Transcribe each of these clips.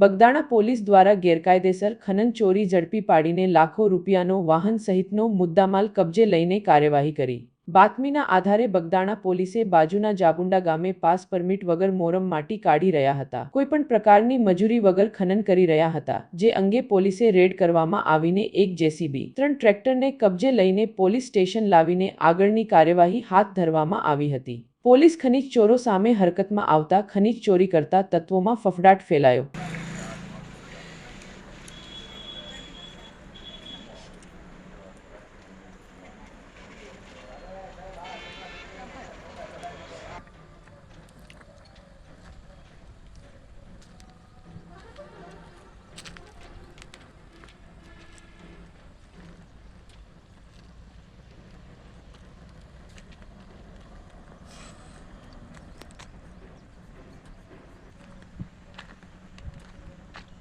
Bagdana police દ્વારા ગેરકાયદેસર ખનન ચોરી ઝડપી પાડીને લાખો રૂપિયાનો વાહન સહિતનો મુદ્દામાલ કબજે લઈને કાર્યવાહી કરી. બાતમીના આધારે બગદાણા પોલીસે બાજુના જાબુંડા ગામે પાસ પરમિટ વગર મોરમ માટી કાઢી રહ્યા હતા. કોઈપણ પ્રકારની મજૂરી વગર ખનન કરી રહ્યા હતા, જે અંગે પોલીસે રેડ કરવામાં આવીને એક જેસીબી, ત્રણ ટ્રેક્ટરને કબજે લઈને પોલીસ સ્ટેશન લાવીને આગળની કાર્યવાહી હાથ ધરવામાં આવી હતી. પોલીસ ખનીજ ચોરો સામે હરકતમાં આવતા ખનીજ ચોરી કરતા તત્વોમાં ફફડાટ ફેલાયો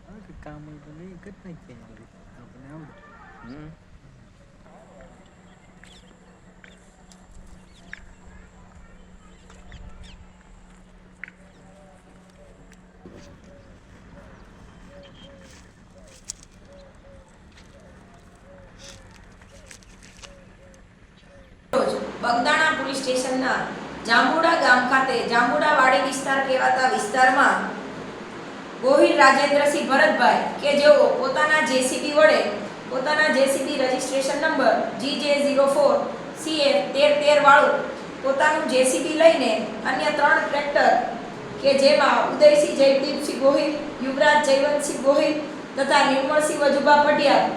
હા કે કામ હોય તો નહીં કરી નાખીએ. આપણને આવડે બગદાણા પોલીસ સ્ટેશનના જાંબુડા ગામ ખાતે જાંબુડા વાડી વિસ્તાર કહેવાતા વિસ્તારમાં ગોહિલ રાજેન્દ્રસિંહ ભરતભાઈ કે જેઓ પોતાના જેસીબી વડે પોતાના જેસીબી રજિસ્ટ્રેશન નંબર જી જે ઝીરો ફોર સીએફ તેર તેર વાળું પોતાનું જેસીબી લઈને અન્ય ત્રણ ટ્રેક્ટર કે જેમાં ઉદયસિંહ જયદીપસિંહ ગોહિલ, યુવરાજ જયવંતસિંહ ગોહિલ તથા નિર્મળસિંહ વજુભા પઢિયાર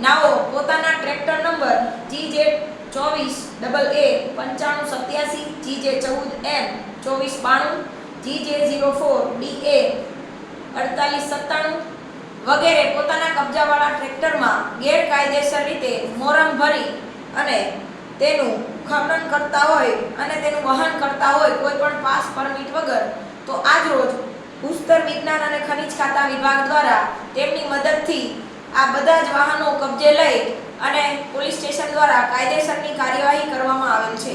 નાઓ પોતાના ટ્રેક્ટર નંબર જી જે ચોવીસ ડબલ એ પંચાણું સત્યાસી જી જે ચૌદ એમ ચોવીસ બાણું જી જે ઝીરો ફોર ડી એ અડતાલીસ, સત્તાણું વગેરે પોતાના કબજાવાળા ટ્રેક્ટરમાં ગેરકાયદેસર રીતે મોરમ ભરી અને તેનું ખનન કરતા હોય અને તેનું વહન કરતા હોય કોઈ પણ પાસ પરમિટ વગર, તો આજરોજ ભૂસ્તર વિજ્ઞાન અને ખનિજ ખાતા વિભાગ દ્વારા તેમની મદદથી આ બધા જ વાહનો કબજે લઈ અને પોલીસ સ્ટેશન દ્વારા કાયદેસરની કાર્યવાહી કરવામાં આવેલ છે.